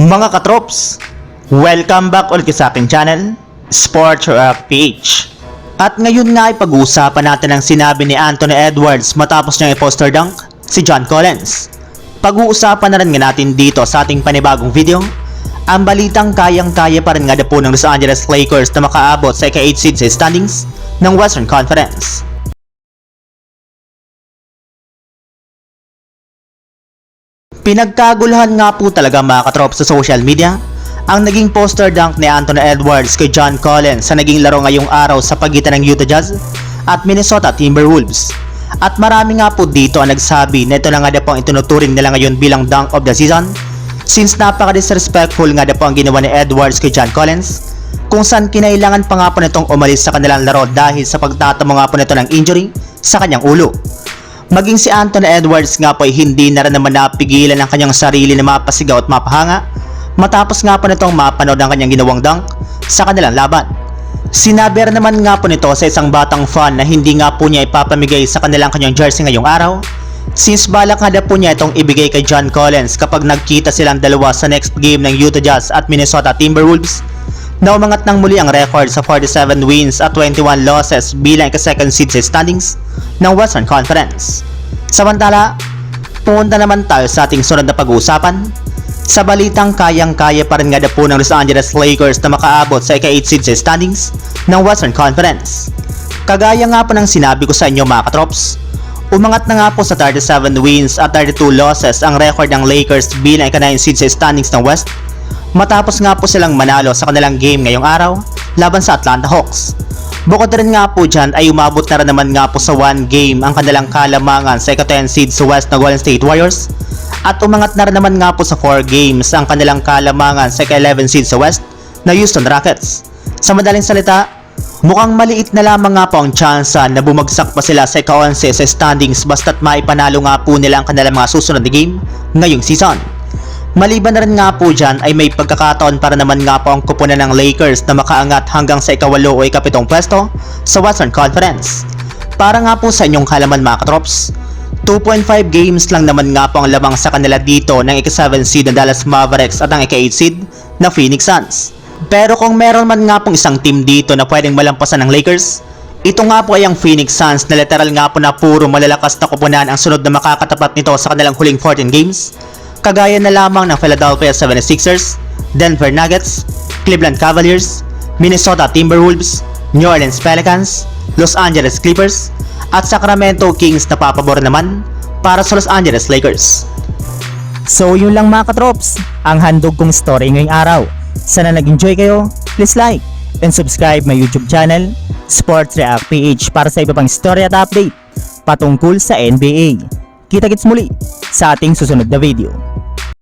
Mga katrops, welcome back ulit sa aking channel, Sports Rock PH. At ngayon nga ay pag-uusapan natin ang sinabi ni Anthony Edwards matapos niyang i-poster dunk si John Collins. Pag-uusapan na rin nga natin dito sa ating panibagong video, ang balitang kayang-kaya pa rin nga na po ng Los Angeles Lakers na makaabot sa ika-8 seed sa standings ng Western Conference. Pinagkaguluhan nga po talaga mga katrop sa social media ang naging poster dunk ni Anthony Edwards kay John Collins sa naging laro ngayong araw sa pagitan ng Utah Jazz at Minnesota Timberwolves. At marami nga po dito ang nagsabi na ito na nga na po ang itinuturing nila ngayon bilang dunk of the season since napaka-disrespectful nga na po ang ginawa ni Edwards kay John Collins kung saan kinailangan pa nga po nitong umalis sa kanilang laro dahil sa pagtatamo nga po nito ng injury sa kanyang ulo. Maging si Anthony Edwards nga po ay hindi na rin naman napigilan ang kanyang sarili na mapasigaw at mapahanga matapos nga po nitong mapanood ang kanyang ginawang dunk sa kanilang laban. Sinabi rin naman nga po nito sa isang batang fan na hindi nga po niya ipapamigay sa kanilang kanyang jersey ngayong araw since balak na po niya itong ibigay kay John Collins kapag nagkita silang dalawa sa next game ng Utah Jazz at Minnesota Timberwolves na umangat ng muli ang record sa 47 wins at 21 losses bilang ika-second seed sa standings ng Western Conference. Samantala, pumunta naman tayo sa ating sunod na pag-uusapan sa balitang kayang-kaya pa rin nga na po ng Los Angeles Lakers na makaabot sa ika-8 seed sa standings ng Western Conference. Kagaya nga po ng sinabi ko sa inyo mga katrops, umangat na nga po sa 37 wins at 32 losses ang record ng Lakers bilang ika-9 seed sa standings ng West matapos nga po silang manalo sa kanilang game ngayong araw laban sa Atlanta Hawks. Bukod rin nga po dyan ay umabot na rin naman nga po sa one game ang kanilang kalamangan sa ika-10 seed sa West na Golden State Warriors at umangat na rin naman nga po sa 4 games ang kanilang kalamangan sa ika-11 seed sa West na Houston Rockets. Sa madaling salita, mukhang maliit na lamang nga po ang tsansa na bumagsak pa sila sa ika-11 sa standings basta't maipanalo nga po nila ang kanilang mga susunod na game ngayong season. Maliban na rin nga po dyan ay may pagkakataon para naman nga po ang kupunan ng Lakers na makaangat hanggang sa ikawalo o ikapitong pwesto sa Western Conference. Para nga po sa inyong kalaman mga katrops, 2.5 games lang naman nga po ang lamang sa kanila dito ng ika-7 seed na Dallas Mavericks at ang ika-8 seed na Phoenix Suns. Pero kung meron man nga pong isang team dito na pwedeng malampasan ng Lakers, ito nga po ay ang Phoenix Suns na literal nga po na puro malalakas na kupunan ang sunod na makakatapat nito sa kanilang huling 14 games kagaya na lamang ng Philadelphia 76ers, Denver Nuggets, Cleveland Cavaliers, Minnesota Timberwolves, New Orleans Pelicans, Los Angeles Clippers, at Sacramento Kings na papabor naman para sa Los Angeles Lakers. So yun lang mga katrops, ang handog kong story ngayong araw. Sana nag-enjoy kayo, please like and subscribe my YouTube channel, Sports React PH para sa iba pang story at update patungkol sa NBA. Kita-kits muli sa ating susunod na video.